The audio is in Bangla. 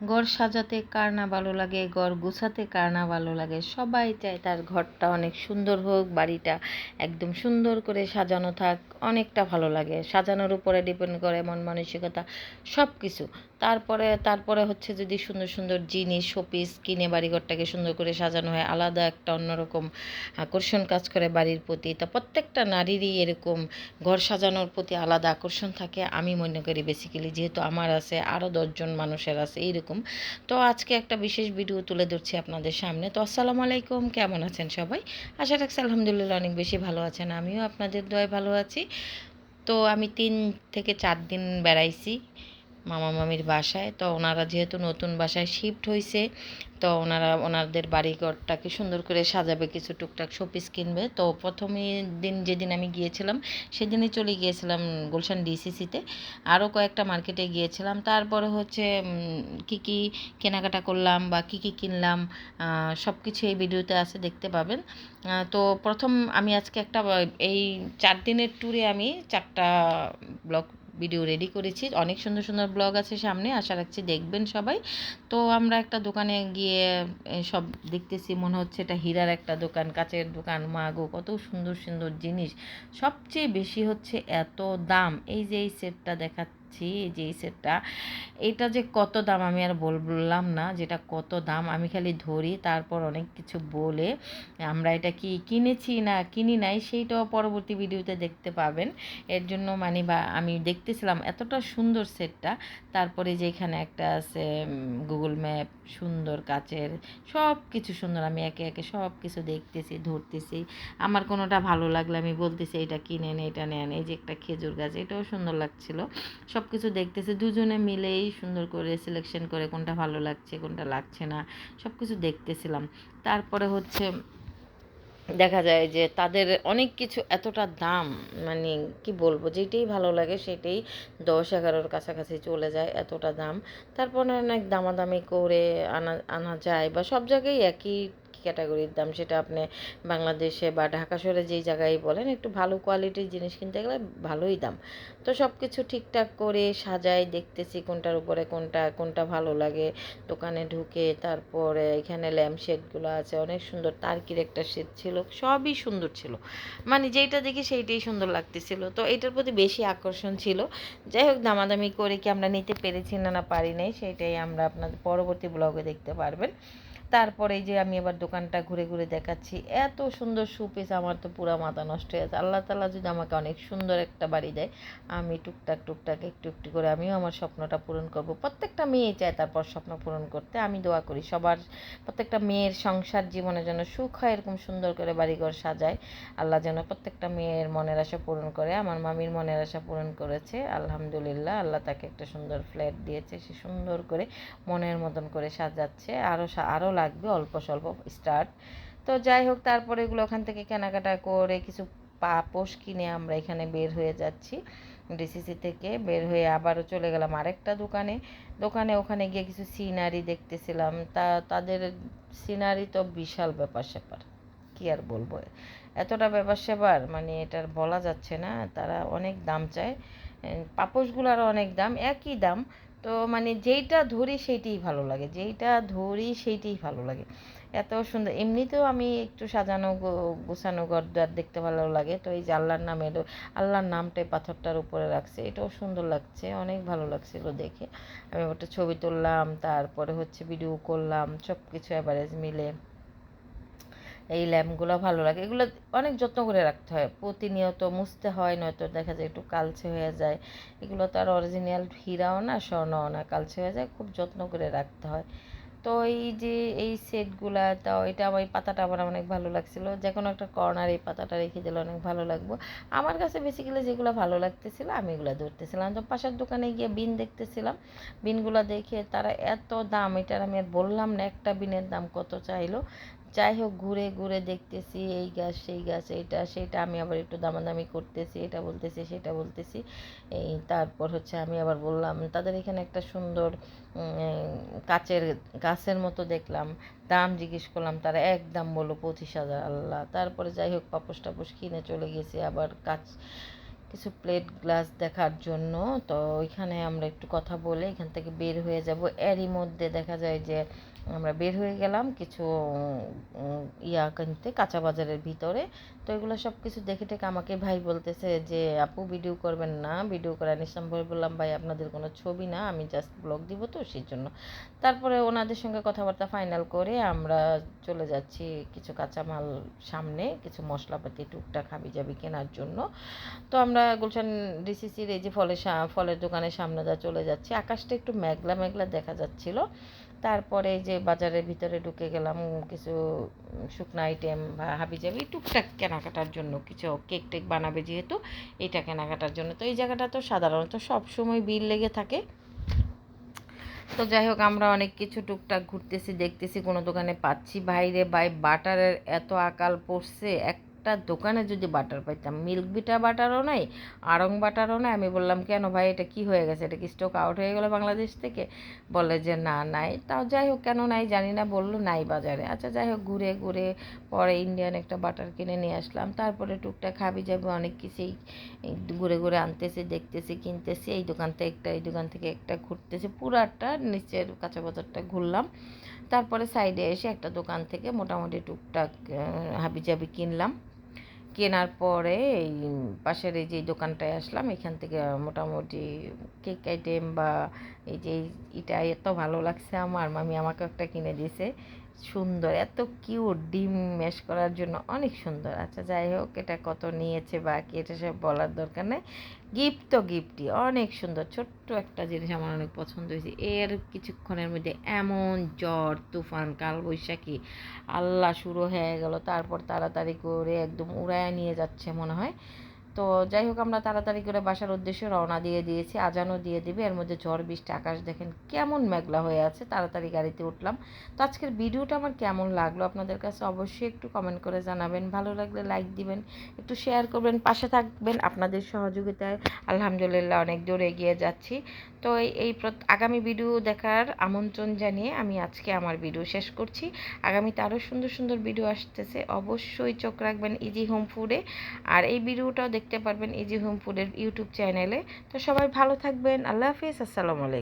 ঘর সাজাতে কার না ভালো লাগে, ঘর গুছাতে কার না ভালো লাগে, সবাই চায় তার ঘরটা অনেক সুন্দর হোক, বাড়িটা একদম সুন্দর করে সাজানো থাক, অনেকটা ভালো লাগে। সাজানোর উপরে ডিপেন্ড করে মন মানসিকতা সব কিছু তারপরে তারপরে হচ্ছে যদি সুন্দর সুন্দর জিনিস, শোপিস কিনে বাড়িঘরটাকে সুন্দর করে সাজানো হয়, আলাদা একটা অন্যরকম আকর্ষণ কাজ করে বাড়ির প্রতি। তা প্রত্যেকটা নারীরই এরকম ঘর সাজানোর প্রতি আলাদা আকর্ষণ থাকে, আমি মনে করি বেসিক্যালি যেহেতু আমার আছে আরও দশজন মানুষের আছে, এইরকম তো আজকে একটা বিশেষ ভিডিও তুলে ধরছি আপনাদের সামনে। তো আসসালামু আলাইকুম, কেমন আছেন সবাই? আশা রাখছি আলহামদুলিল্লাহ অনেক বেশি ভালো আছেন। আমিও আপনাদের দয় ভালো আছি। তো আমি তিন থেকে চার দিন বেড়াইছি। মামা মামির বাসায়। তো ওনারা যেহেতু নতুন বাসায় শিফট হয়েছে তো ওনারা, ওনাদের বাড়িঘরটাকে সুন্দর করে সাজাবে, কিছু টুকটাক শোপিস কিনবে। তো প্রথমে দিন যেদিন আমি গিয়েছিলাম, সেদিনই চলে গিয়েছিলাম গুলশান ডিসিসিতে আরও কয়েকটা মার্কেটে গিয়েছিলাম। তারপরে হচ্ছে কি কি কেনাকাটা করলাম বা কি কি কিনলাম সব কিছু এই ভিডিওতে আছে, দেখতে পাবেন। তো প্রথম আমি আজকে একটা, এই চার দিনের ট্যুরে আমি চারটা ব্লগ ভিডিও রেডি করেছি। অনেক সুন্দর সুন্দর ব্লগ আছে সামনে, আশা রাখছি দেখবেন সবাই। তো আমরা একটা দোকানে গিয়ে সব দেখতেছি, মনে হচ্ছে এটা হীরার একটা দোকান, কাচের দোকান মাগো কত সুন্দর সুন্দর জিনিস। সবচেয়ে বেশি হচ্ছে এত দাম। এই যে এই সেটটা দেখা পাচ্ছি যে সেটটা এটা যে কত দাম আমি আর বল বললাম না, যেটা কত দাম আমি খালি ধরি, তারপর অনেক কিছু বলে আমরা এটা কি কিনেছি না কিনি নাই, সেইটাও পরবর্তী ভিডিওতে দেখতে পাবেন। এর জন্য মানে বা আমি দেখতেছিলাম এতটা সুন্দর সেটটা, তারপরে যে এখানে একটা আছে গুগল ম্যাপ সুন্দর কাচের সব কিছু সুন্দর, আমি একে একে সব কিছু দেখতেছি, ধরতেছি। আমার কোনোটা ভালো লাগলে আমি বলতেছি এটা কিনে কিনেন এটা নেন এই যে একটা খেজুর গাছ, এটাও সুন্দর লাগছিল। সব কিছু দেখতেছে, দুজনে মিলেই সুন্দর করে সিলেকশন করে কোনটা ভালো লাগছে, কোনটা লাগছে না সব কিছু দেখতেছিলাম। তারপরে হচ্ছে দেখা যায় যে তাদের অনেক কিছু এতটা দাম মানে কি বলব যেটাই ভালো লাগে সেটাই দশ এগারোর কাছাকাছি চলে যায় এতটা দাম। তারপরে অনেক দামাদামি করে আনা আনা যায় বা সব জায়গায় একই ক্যাটাগরির দাম সেটা আপনি বাংলাদেশে বা ঢাকা শহরে যেই জায়গায় বলেন, একটু ভালো কোয়ালিটির জিনিস কিনতে গেলে ভালোই দাম। তো সব কিছু ঠিকঠাক করে সাজাই দেখতেছি কোনটার উপরে কোনটা কোনটা ভালো লাগে। দোকানে ঢুকে তারপরে এখানে ল্যাম্প শেডগুলো আছে, অনেক সুন্দর তার্কির একটা শেড ছিল, সবই সুন্দর ছিল। মানে যেইটা দেখি সেইটাই সুন্দর লাগতেছিল। তো এটার প্রতি বেশি আকর্ষণ ছিল। যাই হোক, দামাদামি করে কি আমরা নিতে পেরেছি না না পারি নাই, সেইটাই আমরা আপনাদের পরবর্তী ব্লগে দেখতে পারবেন। তারপরে যে আমি এবার দোকানটা ঘুরে ঘুরে দেখাচ্ছি, এত সুন্দর সুপিস আমার তো পুরো মাথা নষ্ট হয়ে আছে আল্লাহ তালা যদি আমাকে অনেক সুন্দর একটা বাড়ি দেয়, আমি টুকটাক টুকটাক একটু একটু করে আমিও আমার স্বপ্নটা পূরণ করব। প্রত্যেকটা মেয়ে চায় তারপর স্বপ্ন পূরণ করতে, আমি দোয়া করি সবার, প্রত্যেকটা মেয়ের সংসার জীবনে যেন সুখ হয়, এরকম সুন্দর করে বাড়িঘর সাজায়। আল্লাহ যেন প্রত্যেকটা মেয়ের মনের আশা পূরণ করে, আমার মামির মনের আশা পূরণ করেছে, আলহামদুলিল্লাহ। আল্লাহ তাকে একটা সুন্দর ফ্ল্যাট দিয়েছে, সে সুন্দর করে মনের মতন করে সাজাচ্ছে আরও আরও লাগবে, অল্প স্বল্প স্টার্ট তো যাই হোক, তারপরে এগুলো ওখান থেকে কেনাকাটা করে কিছু পাপোশ কিনে আমরা এখানে বের হয়ে যাচ্ছি। ডিসিসি থেকে বের হয়ে আবারও চলে গেলাম আরেকটা দোকানে। দোকানে ওখানে গিয়ে কিছু সিনারি দেখতেছিলাম। তা, তাদের সিনারি তো বিশাল ব্যাপার স্যাপার। কী আর বলব? এতটা ব্যাপার স্যাপার মানে এটার বলা যাচ্ছে না। তারা অনেক দাম চায়। পাপোশগুলোরও অনেক দাম, একই দাম। তো মানে যেইটা ধরি সেইটাই ভালো লাগে, যেইটা ধরি সেইটাই ভালো লাগে। এত সুন্দর, এমনিতেও আমি একটু সাজানো গোছানো ঘরদার দেখতে ভালো লাগে। তো এই যে আল্লাহর নামের আল্লাহর নামটাই পাথরটার উপরে রাখছে, এটাও সুন্দর লাগছে, অনেক ভালো লাগছিল দেখে। আমি ওটা ছবি তুললাম, তারপরে হচ্ছে ভিডিও করলাম সব কিছু অ্যাভারেজ মিলে। এই ল্যাম্পগুলো ভালো লাগে। এগুলো অনেক যত্ন করে রাখতে হয়। প্রতিনিয়ত মুছতে হয়, নয়তো দেখা যায় একটু কালচে হয়ে যায়। এগুলো তো আর অরিজিনাল হীরাও না, স্বর্ণও না, কালচে হয়ে যায়, খুব যত্ন করে রাখতে হয়। তো এই যে এই সেটগুলা তাও এটা আমার এই পাতাটা আমার অনেক ভালো লাগছিল। যে কোনো একটা কর্নার এই পাতাটা রেখে দিলে অনেক ভালো লাগবো। আমার কাছে বেসিক্যালি যেগুলো ভালো লাগতেছিলো, আমি এগুলো ধরতেছিলাম। তো পাশের দোকানে গিয়ে বিন দেখতেছিলাম। বিনগুলো দেখে তারা এত দাম, এটার আমি আর বললাম না, একটা বিনের দাম কত চাইলো? যাই হোক, ঘুরে ঘুরে দেখতেছি, এই গাছ, সেই গাছ এইটা সেটা, আমি আবার একটু দামাদামি করতেছি, এটা বলতেছি, সেটা বলতেছি। এই তারপর হচ্ছে আমি আবার বললাম, তাদের এখানে একটা সুন্দর কাচের, গাছের মতো দেখলাম। দাম জিজ্ঞেস করলাম, তারা একদম বলল পঁচিশ হাজার, আল্লাহ। তারপরে যাই হোক, পাপোশ টাপোশ কিনে চলে গেছি আবার কাচ, কিছু প্লেট গ্লাস দেখার জন্য। তো ওইখানে আমরা একটু কথা বলে এখান থেকে বের হয়ে যাব। এরই মধ্যে দেখা যায় যে আমরা বের হয়ে গেলাম কিছু ইয়া কিনতে, কাঁচা বাজারের ভিতরে। তো এগুলো সব কিছু দেখে টেকে আমাকে ভাই বলতেছে যে, আপু ভিডিও করবেন না ভিডিও করে নিশ্চয় বলে বললাম, ভাই, আপনাদের কোনো ছবি না, আমি জাস্ট ব্লগ দিব তো সেই জন্য তারপরে ওনাদের সঙ্গে কথাবার্তা ফাইনাল করে আমরা চলে যাচ্ছি কিছু কাঁচামাল সামনে, কিছু মশলাপাতি টুকটাক হাবি যাবি কেনার জন্য। তো আমরা গুলশান ডিসিসির এই যে ফলের ফলের দোকানের সামনে যা চলে যাচ্ছি, আকাশটা একটু মেঘলা মেঘলা দেখা যাচ্ছিল। তারপরে যে বাজারের ভিতরে ঢুকে গেলাম, কিছু শুকনো আইটেম বা হাবিজাবি টুকটাক কেনাকাটার জন্য কিছু কেক টেক বানাবে যেহেতু, এটা কেনাকাটার জন্য। তো এই জায়গাটা তো সাধারণত সব সময় বিল লেগে থাকে। তো যাই হোক, আমরা অনেক কিছু টুকটাক ঘুরতেছি, দেখতেছি, কোনো দোকানে পাচ্ছি। বাইরে বাই বাটারের এত আকাল পড়ছে একটা দোকানে যদি বাটার পাইতাম মিল্ক বিটা বাটারও নাই আড়ং বাটারও নাই। আমি বললাম, কেন ভাই, এটা কি হয়ে গেছে? এটা কি স্টক আউট হয়ে গেলো বাংলাদেশ থেকে? বলে যে, না, নাই। তাও যাই হোক, কেন নাই জানি না, বলল, নাই বাজারে। আচ্ছা যাই হোক, ঘুরে ঘুরে পরে ইন্ডিয়ান একটা বাটার কিনে নিয়ে আসলাম। তারপরে টুকটাক খাবি যাবে, অনেক কিছুই ঘুরে ঘুরে আনতেছি, দেখতেছি, কিনতেছি। এই দোকান থেকে একটা, এই দোকান থেকে একটা ঘুরতেছি। পুরাটা নিচের কাঁচা বাজারটা ঘুরলাম। তারপরে সাইডে এসে একটা দোকান থেকে মোটামুটি টুকটাক হাবি জাবি কিনলাম। কেনার পরে এই পাশের এই যে দোকানটায় আসলাম, এখান থেকে মোটামুটি কেক আইটেম বা এই যে এটা এত ভালো লাগছে আমার, মামি আমাকে একটা কিনে দিয়েছে। সুন্দর, এত কিউট ডিম ম্যাশ করার জন্য অনেক সুন্দর। আচ্ছা যাই হোক, এটা কত নিয়েছে বা কি এটা সব বলার দরকার নেই। গিফট তো গিফটই, অনেক সুন্দর, ছোট্ট একটা জিনিস আমার অনেক পছন্দ হয়েছে। এর কিছুক্ষণের মধ্যে এমন জ্বর, তুফান, কালবৈশাখী, আল্লাহ শুরু হয়ে গেল, তারপর তাড়াতাড়ি করে একদম উড়ায় নিয়ে যাচ্ছে মনে হয়। তো যাই হোক, আমরা তাড়াতাড়ি করে বাসার উদ্দেশ্যে রওনা দিয়ে দিয়েছি, আজানও দিয়ে দিবে। এর মধ্যে ঝড়, বৃষ্টি, আকাশ দেখেন কেমন মেঘলা হয়ে আছে। তাড়াতাড়ি গাড়িতে উঠলাম। তো আজকের ভিডিওটা আমার কেমন লাগল আপনাদের কাছে অবশ্যই একটু কমেন্ট করে জানাবেন। ভালো লাগলে লাইক দিবেন, একটু শেয়ার করবেন, পাশে থাকবেন। আপনাদের সহযোগিতায় আলহামদুলিল্লাহ অনেক দূর এগিয়ে যাচ্ছি। তো এই আগামী ভিডিও দেখার আমন্ত্রণ জানিয়ে আমি আজকে আমার ভিডিও শেষ করছি। আগামীতে আরও সুন্দর সুন্দর ভিডিও আসতেছে। অবশ্যই চোখ রাখবেন ইজি হোম ফুডে আর এই ভিডিওটাও দেখতে পারবেন ইজি হোম ফুডের ইউটিউব চ্যানেলে তো সবাই ভালো থাকবেন। আল্লাহ হাফিজ। আসসালামু আলাইকুম।